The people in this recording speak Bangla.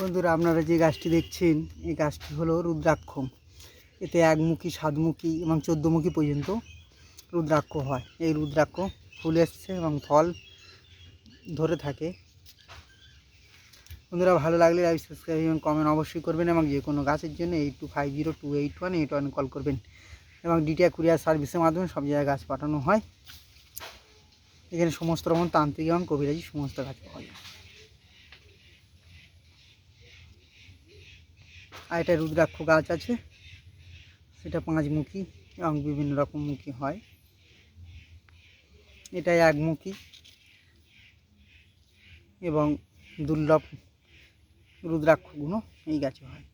বন্ধুরা, আপনারা যে গাছটি দেখছেন, এই গাছটি হলো রুদ্রাক্ষ এতে একমুখী, সাতমুখী এবং চোদ্দোমুখী পর্যন্ত রুদ্রাক্ষ হয়। এই রুদ্রাক্ষ ফুল এসছে এবং ফল ধরে থাকে। বন্ধুরা, ভালো লাগলে লাইক সাবস্ক্রাইব এবং কমেন্ট অবশ্যই করবেন এবং যে কোনো গাছের জন্য eight two five zero two eight one eight one call করবেন। এবং ডিটিয়া কুরিয়ার সার্ভিসের মাধ্যমে সব জায়গায় গাছ পাঠানো হয়। এখানে সমস্ত রকম তান্ত্রিক এবং কবিরাজি সমস্ত গাছ পাওয়া যায়। আর এটা রুদ্রাক্ষ গাছ আছে। সেটা পাঁচমুখী, এবং বিভিন্ন রকম মুখী হয়। এটা একমুখী। এবং দুর্লভ রুদ্রাক্ষগুলো এই গাছে হয়।